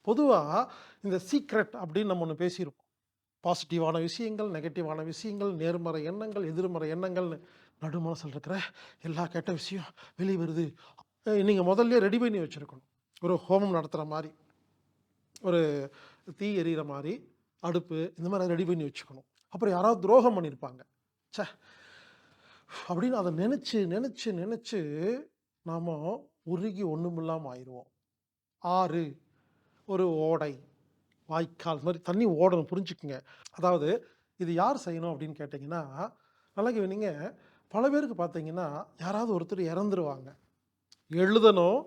பொதுவாக இந்த சீக்ரெட் அப்படின்னு நம்ம ஒன்று பேசியிருப்போம். பாசிட்டிவான விஷயங்கள் நெகட்டிவான விஷயங்கள் நேர்மறை எண்ணங்கள் எதிர்மறை எண்ணங்கள்னு நடுமனசில் இருக்கிற எல்லா கெட்ட விஷயம் வெளியே வருது. நீங்கள் முதல்ல ரெடி பண்ணி வச்சுருக்கணும். ஒரு ஹோமம் நடத்துகிற மாதிரி ஒரு தீ எரியிற மாதிரி அடுப்பு இந்த மாதிரி ரெடி பண்ணி வச்சுக்கணும். அப்புறம் யாராவது துரோகம் பண்ணியிருப்பாங்க ச்சே அப்படின்னு அதை நினச்சி நினச்சி நினச்சி நாம் உருகி ஒன்றுமில்லாமல் ஆயிடுவோம். ஆறு. ஒரு ஓடை வாய்க்கால் மாதிரி தண்ணி ஓடணும் புரிஞ்சுக்குங்க. அதாவது இது யார் செய்யணும் அப்படின்னு கேட்டிங்கன்னா நல்லா நீங்கள் பல பேருக்கு பார்த்தீங்கன்னா யாராவது ஒருத்தர் இறந்துருவாங்க. எழுதணும்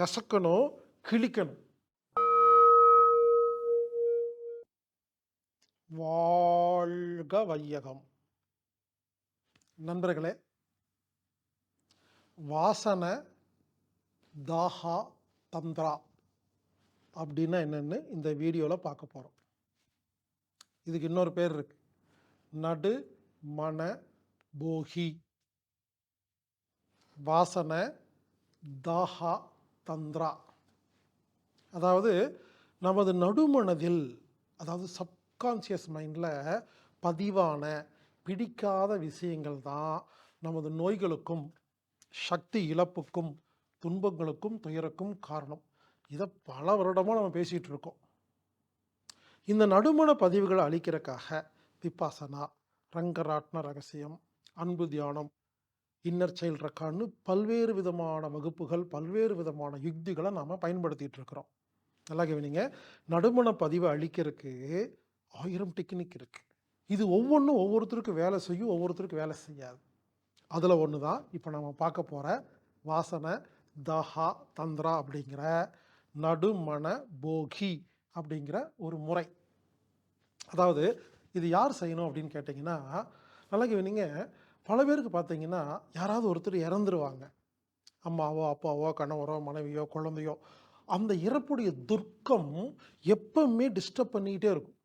கசக்கணும் கிழிக்கணும். வாழ்க வையகம். நண்பர்களே வாசனை தாஹா தந்திரா. அப்படின்னா என்னென்னு இந்த வீடியோவில் பார்க்க போகிறோம் இதுக்கு இன்னொரு பேர் இருக்கு. நடு மன போகி. வாசனை தாஹா தந்திரா. அதாவது நமது நடுமனதில் அதாவது சப்கான்சியஸ் மைண்டில் பதிவான பிடிக்காத விஷயங்கள் தான் நமது நோய்களுக்கும் சக்தி இழப்புக்கும் துன்பங்களுக்கும் துயருக்கும் காரணம். இதை பல வருடமாக நம்ம பேசிகிட்டு இருக்கோம் இந்த நடுமண பதிவுகளை அழிக்கிறதுக்காக விபாசனா ரங்கராட்ன ரகசியம் அன்பு தியானம் இன்னர் செயல் ரக்கான்னு பல்வேறு விதமான வகுப்புகள் பல்வேறு விதமான யுக்திகளை நாம் பயன்படுத்திகிட்டு இருக்கிறோம் நல்லா கவனிங்க. நடுமண பதிவை அழிக்கிறதுக்கு ஆயிரம் டெக்னிக் இருக்குது இது ஒவ்வொன்றும் ஒவ்வொருத்தருக்கும் வேலை செய்யும் ஒவ்வொருத்தருக்கும் வேலை செய்யாது. அதில் ஒன்று தான் இப்போ நம்ம பார்க்க போகிற வாசனை தஹா தந்திரா அப்படிங்கிற நடுமண போகி அப்படிங்கிற ஒரு முறை. அதாவது இது யார் செய்யணும் அப்படின்னு கேட்டிங்கன்னா நல்லா கவனிங்க பல பேருக்கு பார்த்தீங்கன்னா யாராவது ஒருத்தர் இறந்துருவாங்க. அம்மாவோ அப்பாவோ கணவரோ மனைவியோ குழந்தையோ அந்த இறப்புடைய துர்க்கம் எப்பவுமே டிஸ்டர்ப் பண்ணிக்கிட்டே இருக்கும்.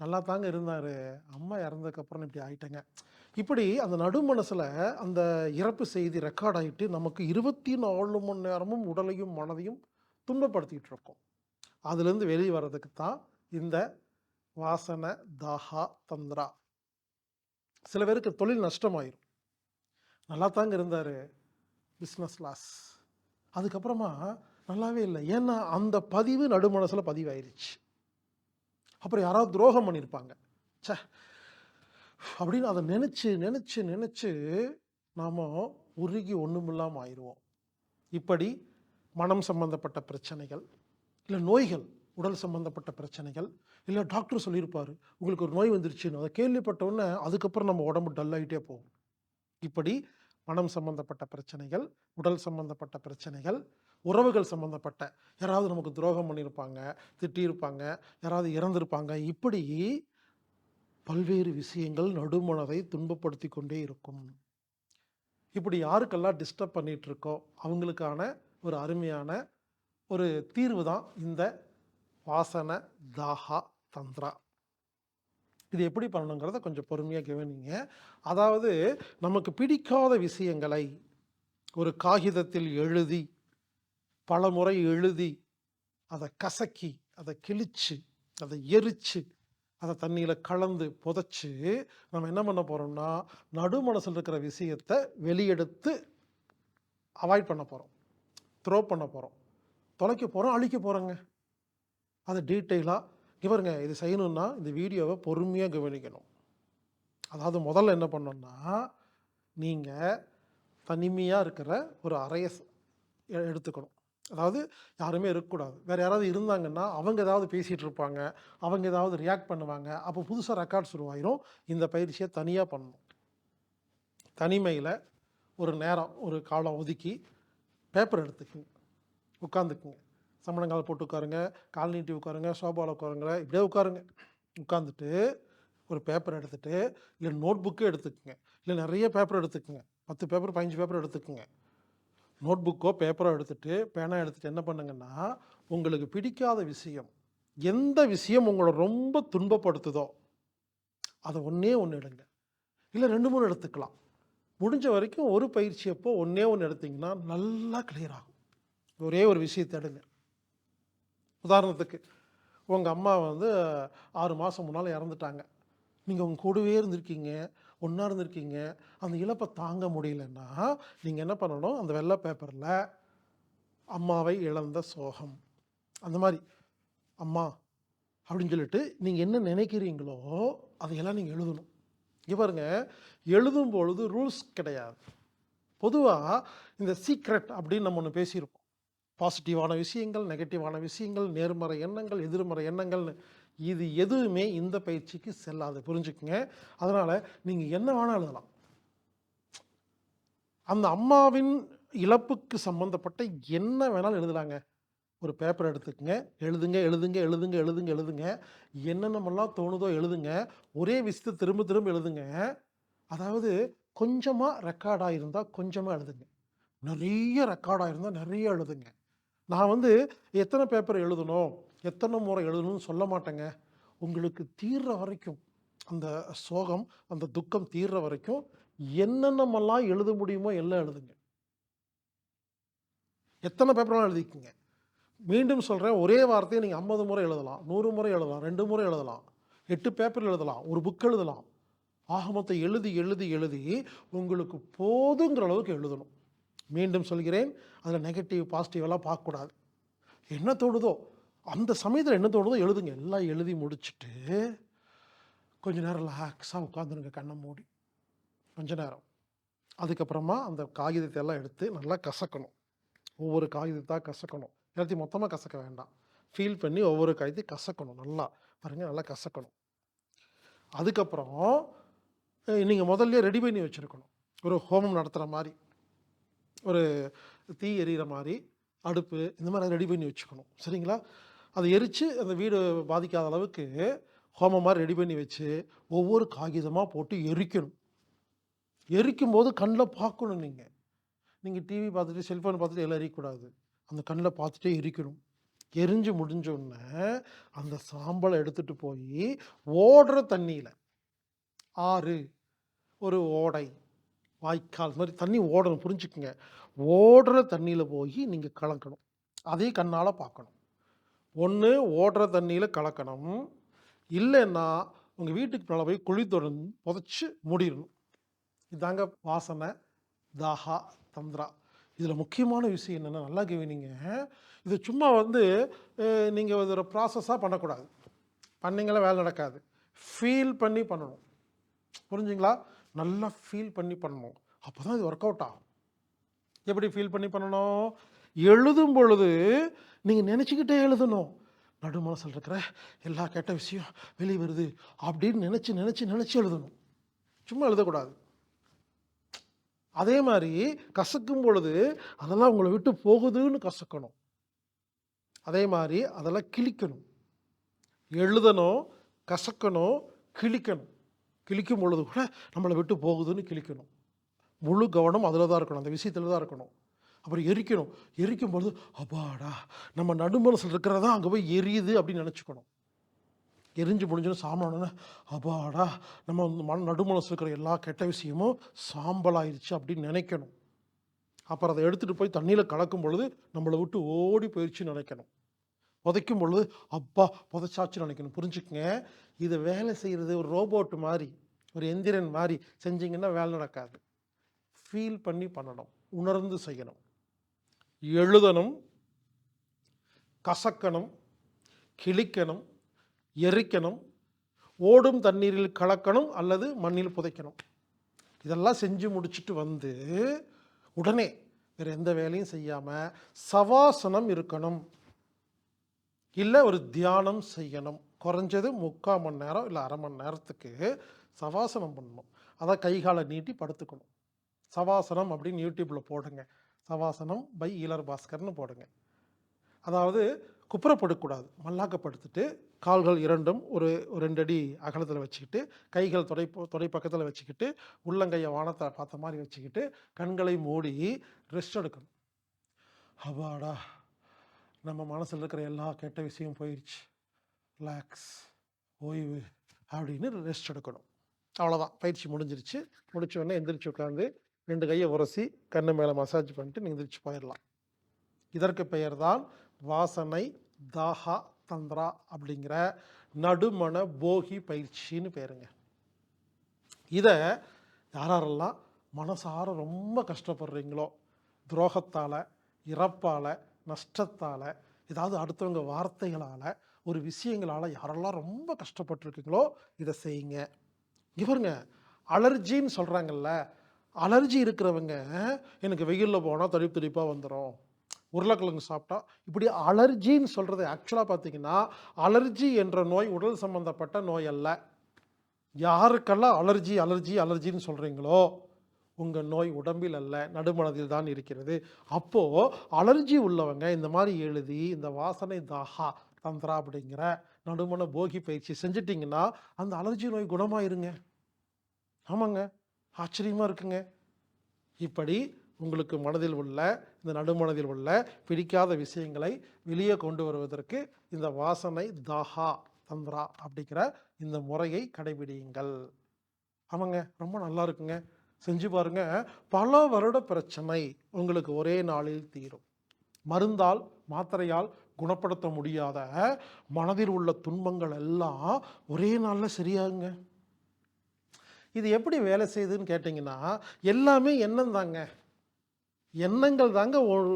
நல்லா தாங்க இருந்தார். அம்மா இறந்ததுக்கப்புறம் இப்படி ஆயிட்டேங்க. இப்படி அந்த நடுமனசில் அந்த இறப்பு செய்தி ரெக்கார்ட் ஆகிட்டு நமக்கு இருபத்தி நாலு மணி நேரமும் உடலையும் மனதையும் துன்பப்படுத்திக்கிட்டு இருக்கோம். அதுலேருந்து வெளியே வர்றதுக்கு தான் இந்த வாசனை தாஹா தந்திரா. சில பேருக்கு தொழில் நஷ்டமாயிரும். நல்லா தாங்க இருந்தார் பிஸ்னஸ் லாஸ் அதுக்கப்புறமா நல்லாவே இல்லை. ஏன்னா அந்த பதிவு நடுமனசில் பதிவாயிருச்சு. அப்புறம் யாராவது துரோகம் பண்ணியிருப்பாங்க. ச்சே அப்படின்னு அதை நினச்சி நினச்சி நினச்சி நாம் உருகி ஒன்றுமில்லாமல் ஆயிடுவோம் இப்படி மனம் சம்பந்தப்பட்ட பிரச்சனைகள் இல்லை நோய்கள் உடல் சம்பந்தப்பட்ட பிரச்சனைகள் இல்லை டாக்டர் சொல்லியிருப்பார் உங்களுக்கு ஒரு நோய் வந்துருச்சுன்னு. அதை கேள்விப்பட்டவுடனே அதுக்கப்புறம் நம்ம உடம்பு டல் ஆகிட்டே போகும். இப்படி மனம் சம்பந்தப்பட்ட பிரச்சனைகள் உடல் சம்பந்தப்பட்ட பிரச்சனைகள் உறவுகள் சம்பந்தப்பட்ட யாராவது நமக்கு துரோகம் பண்ணியிருப்பாங்க திட்டியிருப்பாங்க யாராவது இறந்திருப்பாங்க இப்படி பல்வேறு விஷயங்கள் நடுமனதை துன்பப்படுத்தி கொண்டே இருக்கும். இப்படி யாருக்கெல்லாம் டிஸ்டர்ப் பண்ணிகிட்டு இருக்கோ அவங்களுக்கான ஒரு அருமையான ஒரு தீர்வு தான் இந்த வாசனை தாஹா தந்திரா. இது எப்படி பண்ணணுங்கிறத கொஞ்சம் பொறுமையாக கவனிங்க. அதாவது நமக்கு பிடிக்காத விஷயங்களை ஒரு காகிதத்தில் எழுதி பல முறை எழுதி அதை கசக்கி அதை கிழிச்சு அதை எரிச்சு அதை தண்ணியில் கலந்து புதைச்சி நம்ம என்ன பண்ண போகிறோம்னா நடு மனசில் இருக்கிற விஷயத்தை வெளியெடுத்து அவாய்ட் பண்ண போகிறோம் த்ரோ பண்ண போகிறோம் தொலைக்க போகிறோம் அழிக்க போகிறோங்க அதை டீட்டெயிலாக இவருங்க இது செய்யணும்னா இந்த வீடியோவை பொறுமையாக கவனிக்கணும். அதாவது முதல்ல என்ன பண்ணோன்னா நீங்கள் தனிமையாக இருக்கிற ஒரு அறையை எ- எடுத்துக்கணும். அதாவது யாருமே இருக்கக்கூடாது. வேறு யாராவது இருந்தாங்கன்னா அவங்க ஏதாவது பேசிகிட்டு இருப்பாங்க. அவங்க ஏதாவது ரியாக்ட் பண்ணுவாங்க. அப்போ புதுசாக ரெக்கார்ட்ஸ் உருவாயிரும் இந்த பயிற்சியை தனியாக பண்ணணும். தனிமையில் ஒரு நேரம் ஒரு காலம் ஒதுக்கி பேப்பர் எடுத்துக்குங்க. உட்காந்துக்குங்க சமணங்கால் போட்டு உட்காருங்க. கால் நீட்டி உட்காருங்க. சோபாவில் உட்காருங்க. இப்படியே உட்காருங்க. உட்காந்துட்டு ஒரு பேப்பர் எடுத்துட்டு இல்லை நோட் புக்கே எடுத்துக்கங்க. இல்லை நிறைய பேப்பர் எடுத்துக்குங்க. பத்து பேப்பர் பதினஞ்சு பேப்பர் எடுத்துக்குங்க. நோட் புக்கோ பேப்பரோ எடுத்துகிட்டு பேனா எடுத்துகிட்டு என்ன பண்ணுங்கன்னா உங்களுக்கு பிடிக்காத விஷயம் எந்த விஷயம் உங்களை ரொம்ப துன்பப்படுத்துதோ அதை ஒன்றே ஒன்று எடுங்க. இல்லை ரெண்டு மூணு எடுத்துக்கலாம். முடிஞ்ச வரைக்கும் ஒரு பயிற்சி அப்போ ஒன்றே ஒன்று எடுத்திங்கன்னா நல்லா கிளியர் ஆகும். ஒரே ஒரு விஷயத்தை எடுங்க. உதாரணத்துக்கு உங்கள் அம்மா வந்து ஆறு மாதம் முன்னால் இறந்துட்டாங்க. நீங்கள் உங்கள் கூடவே இருந்திருக்கீங்க. ஒன்றா இருந்திருக்கீங்க. அந்த இழப்பை தாங்க முடியலன்னா நீங்கள் என்ன பண்ணணும்? அந்த வெள்ளை பேப்பரில் அம்மாவை இழந்த சோகம். அந்த மாதிரி அம்மா அப்படின்னு சொல்லிட்டு நீங்கள் என்ன நினைக்கிறீங்களோ அதையெல்லாம் நீங்கள் எழுதணும். இங்கே பாருங்கள் எழுதும் பொழுது ரூல்ஸ் கிடையாது. பொதுவாக இந்த சீக்ரெட் அப்படின்னு நம்ம ஒன்று பேசியிருப்போம். பாசிட்டிவான விஷயங்கள் நெகட்டிவான விஷயங்கள் நேர்மறை எண்ணங்கள் எதிர்மறை எண்ணங்கள்னு. இது எதுவுமே இந்த பயிற்சிக்கு செல்லாது. புரிஞ்சுக்குங்க? அதனால் நீங்கள் என்ன வேணால் எழுதலாம். அந்த அம்மாவின் இழப்புக்கு சம்மந்தப்பட்ட என்ன வேணாலும் எழுதலாங்க ஒரு பேப்பர் எடுத்துக்கங்க. எழுதுங்க எழுதுங்க எழுதுங்க எழுதுங்க எழுதுங்க. என்னென்னமெல்லாம் தோணுதோ எழுதுங்க. ஒரே விஷயத்தை திரும்ப திரும்ப எழுதுங்க. அதாவது கொஞ்சமாக ரெக்கார்டாக இருந்தால் கொஞ்சமாக எழுதுங்க. நிறைய ரெக்கார்டாக இருந்தால் நிறைய எழுதுங்க. நான் வந்து எத்தனை பேப்பர் எழுதணும்? எத்தனை முறை எழுதணும்னு சொல்ல மாட்டேங்க. உங்களுக்கு தீர்ற வரைக்கும் அந்த சோகம் அந்த துக்கம் தீர்ற வரைக்கும் என்னென்னமெல்லாம் எழுத முடியுமோ எல்லாம் எழுதுங்க. எத்தனை பேப்பர்லாம் எழுதிக்கிங்க. மீண்டும் சொல்கிறேன் ஒரே வார்த்தையை நீங்கள் ஐம்பது முறை எழுதலாம் நூறு முறை எழுதலாம் ரெண்டு முறை எழுதலாம் எட்டு பேப்பர் எழுதலாம் ஒரு புக் எழுதலாம். ஆகமத்தை எழுதி எழுதி எழுதி உங்களுக்கு போதுங்கிற அளவுக்கு எழுதணும். மீண்டும் சொல்கிறேன் அதில் நெகட்டிவ் பாசிட்டிவெல்லாம் பார்க்கக்கூடாது. என்ன தோணுதோ அந்த சமயத்தில் என்ன தோணுதோ எழுதுங்க. எல்லாம் எழுதி முடிச்சுட்டு கொஞ்ச நேரம் ரிலாக்ஸாக உட்காந்துருங்க கண்ணை மூடி. கொஞ்ச நேரம். அதுக்கப்புறமா அந்த காகிதத்தை எல்லாம் எடுத்து நல்லா கசக்கணும். ஒவ்வொரு காகிதத்தாக கசக்கணும். எல்லாத்தையும் மொத்தமாக கசக்க வேண்டாம். ஃபீல் பண்ணி ஒவ்வொரு காகிதத்தையும் கசக்கணும் நல்லா. பாருங்கள் நல்லா கசக்கணும். அதுக்கப்புறம் நீங்கள் முதல்ல ரெடி பண்ணி வச்சுருக்கணும். ஒரு ஹோமம் நடத்துகிற மாதிரி. ஒரு தீ எரியிற மாதிரி அடுப்பு இந்த மாதிரி ரெடி பண்ணி வச்சுக்கணும். சரிங்களா? அதை எரித்து அந்த வீடு பாதிக்காத அளவுக்கு ஹோமம் மாதிரி ரெடி பண்ணி வச்சு ஒவ்வொரு காகிதமாக போட்டு எரிக்கணும். எரிக்கும் போது கண்ணில் பார்க்கணும் நீங்கள் நீங்கள் டிவி பார்த்துட்டு செல்ஃபோன் பார்த்துட்டு எல்லாம் எரியக்கூடாது. அந்த கண்ணில் பார்த்துட்டே எரிக்கணும். எரிஞ்சு முடிஞ்சோடனே அந்த சாம்பலை எடுத்துகிட்டு போய் ஓடுற தண்ணியில் ஆறு ஒரு ஓடை வாய்க்கால் இந்த மாதிரி தண்ணி ஓடணும் புரிஞ்சுக்குங்க. ஓடுற தண்ணியில் போய் நீங்கள் கலக்கணும். அதே கண்ணால் பார்க்கணும். ஒன்று ஓடுற தண்ணியில் கலக்கணும். இல்லைன்னா உங்கள் வீட்டுக்கு மேலே போய் குழி தொடர்ந்து புதைச்சி மூடிடணும். இதாங்க வாசனை. தாஹா தந்திரா. இதில் முக்கியமான விஷயம் என்னென்னா நல்லா கவனிங்க. இது சும்மா வந்து நீங்கள் ஒரு ப்ராசஸாக பண்ணக்கூடாது. பண்ணிங்களா வேலை நடக்காது. ஃபீல் பண்ணி பண்ணணும். புரிஞ்சுங்களா? நல்லா ஃபீல் பண்ணி பண்ணணும். அப்போ தான் இது ஒர்க் அவுட் ஆகும். எப்படி ஃபீல் பண்ணி பண்ணணும்? எழுதும் பொழுது நீங்கள் நினச்சிக்கிட்டே எழுதணும். நடு மனசில் இருக்கிற எல்லா கெட்ட விஷயம் வெளியே வருது அப்படின்னு நினச்சி நினச்சி நினச்சி எழுதணும். சும்மா எழுதக்கூடாது. அதே மாதிரி கசக்கும் பொழுது அதெல்லாம் உங்களை விட்டு போகுதுன்னு கசக்கணும். அதே மாதிரி அதெல்லாம் கிழிக்கணும். எழுதணும் கசக்கணும் கிழிக்கணும். கிழிக்கும் பொழுது கூட நம்மளை விட்டு போகுதுன்னு கிழிக்கணும். முழு கவனம் அதில் தான் இருக்கணும். அந்த விஷயத்தில் தான் இருக்கணும். அப்புறம் எரிக்கணும். எரிக்கும் பொழுது அப்பாடா நம்ம நடுமனசில் இருக்கிறதா அங்கே போய் எரியுது அப்படின்னு நினச்சிக்கணும். எரிஞ்சு முடிஞ்சோன்னு சாம்பலான அப்பாடா நம்ம வந்து மன நடுமனசில் இருக்கிற எல்லா கெட்ட விஷயமும் சாம்பலாயிருச்சு அப்படின்னு நினைக்கணும். அப்புறம் அதை எடுத்துகிட்டு போய் தண்ணியில் கலக்கும் பொழுது நம்மளை விட்டு ஓடி போயிடுச்சுன்னு நினைக்கணும். புதைக்கும் பொழுது அப்பா புதைச்சாச்சுன்னு நினைக்கணும். புரிஞ்சுக்கங்க? இதை வேலை செய்கிறது ஒரு ரோபோட்டு மாதிரி ஒரு எந்திரன் மாதிரி செஞ்சிங்கன்னா வேலை நடக்காது. ஃபீல் பண்ணி பண்ணணும். உணர்ந்து செய்யணும். எழுதணும் கசக்கணும் கிழிக்கணும் எரிக்கணும் ஓடும் தண்ணீரில் கலக்கணும் அல்லது மண்ணில் புதைக்கணும். இதெல்லாம் செஞ்சு முடிச்சுட்டு வந்து உடனே வேறு எந்த வேலையும் செய்யாமல் சவாசனம் இருக்கணும். இல்லை ஒரு தியானம் செய்யணும். குறைஞ்சது முக்கால் மணி நேரம் இல்லை அரை மணி நேரத்துக்கு சவாசனம் பண்ணணும். அதான் கைகாலை நீட்டி படுத்துக்கணும். சவாசனம் அப்படின்னு யூடியூப்பில் போடுங்க. சவாசனம் பை ஈலர் பாஸ்கர்னு போடுங்க. அதாவது குப்புறப்படக்கூடாது. மல்லாக்கப்படுத்திட்டு கால்கள் இரண்டும் ஒரு ரெண்டு அடி அகலத்தில் வச்சுக்கிட்டு கைகள் தொடை தொடை பக்கத்தில் வச்சுக்கிட்டு உள்ளங்கையை வானத்தை பார்த்த மாதிரி வச்சுக்கிட்டு கண்களை மூடி ரெஸ்ட் எடுக்கணும். அப்பாடா நம்ம மனசில் இருக்கிற எல்லா கெட்ட விஷயம் போயிடுச்சு ரிலாக்ஸ் ஓய்வு அப்படின்னு ரெஸ்ட் எடுக்கணும். அவ்வளோதான் பயிற்சி முடிஞ்சிருச்சு. முடிச்ச உடனே எந்திரிச்சு உட்காந்து ரெண்டு கையை உரசி கண்ணு மேலே மசாஜ் பண்ணிட்டு நீங்கள் எந்திரிச்சு போயிடலாம். இதற்கு பெயர் தான் வாசனை தாஹா தந்திரா அப்படிங்கிற நடுமண போகி பயிற்சின்னு பேருங்க. இதை யாரெல்லாம் மனசார ரொம்ப கஷ்டப்படுறீங்களோ துரோகத்தால் இறப்பால் நஷ்டத்தால் ஏதாவது அடுத்தவங்க வார்த்தைகளால் ஒரு விஷயங்களால் யாரெல்லாம் ரொம்ப கஷ்டப்பட்டிருக்கீங்களோ இதை செய்யுங்க. இவருங்க அலர்ஜின்னு சொல்கிறாங்கல்ல அலர்ஜி இருக்கிறவங்க எனக்கு வெயிலில் போனால் தடிப்பு தடிப்பாக வந்துடும் உருளைக்கிழங்கு சாப்பிட்டா இப்படி அலர்ஜின்னு சொல்கிறது ஆக்சுவலாக பார்த்தீங்கன்னா அலர்ஜி என்ற நோய் உடல் சம்பந்தப்பட்ட நோய் அல்ல. யாருக்கெல்லாம் அலர்ஜி அலர்ஜி அலர்ஜின்னு சொல்கிறீங்களோ உங்கள் நோய் உடம்பில் அல்ல நடுமனதில் தான் இருக்கிறது. அப்போது அலர்ஜி உள்ளவங்க இந்த மாதிரி எழுதி இந்த வாசனை தாஹா தந்திரா அப்படிங்கிற நடுமண போகி பயிற்சி செஞ்சிட்டிங்கன்னா அந்த அலர்ஜி நோய் குணமாயிருங்க. ஆமாங்க. ஆச்சரியமாக இருக்குங்க. இப்படி உங்களுக்கு மனதில் உள்ள இந்த நடுமனதில் உள்ள பிடிக்காத விஷயங்களை வெளியே கொண்டு வருவதற்கு இந்த வாசனை தாஹா தந்திரா அப்படிங்கிற இந்த முறையை கடைபிடியுங்கள். ஆமாங்க ரொம்ப நல்லா இருக்குங்க. செஞ்சு பாருங்க பல வருட பிரச்சனை உங்களுக்கு ஒரே நாளில் தீரும். மருந்தால் மாத்திரையால் குணப்படுத்த முடியாத மனதில் உள்ள துன்பங்கள் எல்லாம் ஒரே நாளில் சரியாகுங்க. இது எப்படி வேலை செய்யுதுன்னு கேட்டிங்கன்னா எல்லாமே எண்ணம் தாங்க எண்ணங்கள் தாங்க ஒரு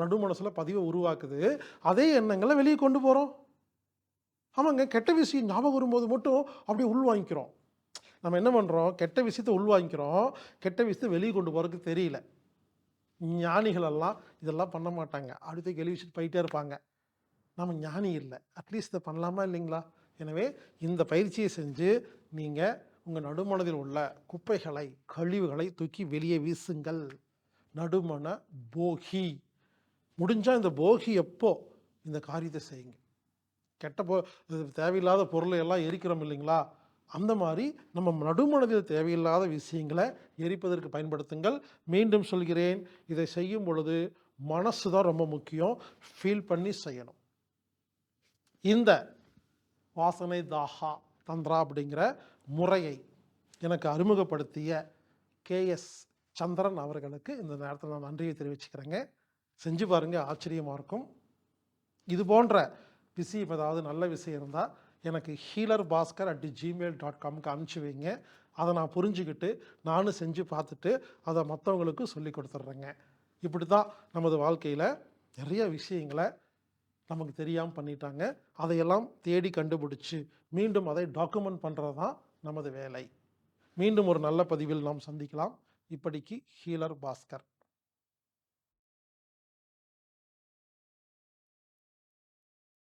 நடு மனசில் பதிவை உருவாக்குது. அதே எண்ணங்களை வெளியே கொண்டு போகிறோம் ஆமாங்க கெட்ட விஷயம் ஞாபகம் வரும்போது மட்டும் அப்படியே உள்வாங்கிக்கிறோம். நம்ம என்ன பண்ணுறோம் கெட்ட விஷயத்தை உள்வாங்கிக்கிறோம். கெட்ட விஷயத்தை வெளியே கொண்டு போகிறதுக்கு தெரியல. ஞானிகளெல்லாம் இதெல்லாம் பண்ண மாட்டாங்க. அடுத்து கேள்வி வச்சுட்டு போயிட்டே இருப்பாங்க. நம்ம ஞானி இல்லை. அட்லீஸ்ட் இதை பண்ணலாமா இல்லைங்களா? எனவே இந்த பயிற்சியை செஞ்சு நீங்கள் உங்கள் நடுமனதில் உள்ள குப்பைகளை கழிவுகளை தூக்கி வெளியே வீசுங்கள். நடுமன போகி. முடிஞ்சால் இந்த போகி எப்போ இந்த காரியத்தை செய்யுங்க. கெட்ட போ தேவையில்லாத பொருளை எல்லாம் எரிக்கிறோம் இல்லைங்களா? அந்த மாதிரி நம்ம நடுமனதில் தேவையில்லாத விஷயங்களை எரிப்பதற்கு பயன்படுத்துங்கள். மீண்டும் சொல்கிறேன் இதை செய்யும் பொழுது மனசு தான் ரொம்ப முக்கியம். ஃபீல் பண்ணி செய்யணும். இந்த வாசனை தாஹா தந்திரா அப்படிங்கிற முறையை எனக்கு அறிமுகப்படுத்திய கேஎஸ் சந்திரன் அவர்களுக்கு இந்த நேரத்தில் நான் நன்றியை தெரிவிச்சுக்கிறேங்க. செஞ்சு பாருங்கள் ஆச்சரியமாக இருக்கும். இது போன்ற விஷயம் ஏதாவது நல்ல விஷயம் இருந்தால் எனக்கு healer Bhaskar at Gmail dot காம்க்கு அனுப்பிச்சி வைங்க. அதை நான் புரிஞ்சுக்கிட்டு நானும் செஞ்சு பார்த்துட்டு அதை மற்றவங்களுக்கு சொல்லி கொடுத்துட்றேங்க. இப்படி தான் நமது வாழ்க்கையில் நிறைய விஷயங்களை நமக்கு தெரியாமல் பண்ணிட்டாங்க. அதையெல்லாம் தேடி கண்டுபிடிச்சி மீண்டும் அதை டாக்குமெண்ட் பண்ணுறது தான் நமது வேலை. மீண்டும் ஒரு நல்ல பதிவில் நாம் சந்திக்கலாம். இப்படிக்கு ஹீலர் பாஸ்கர்.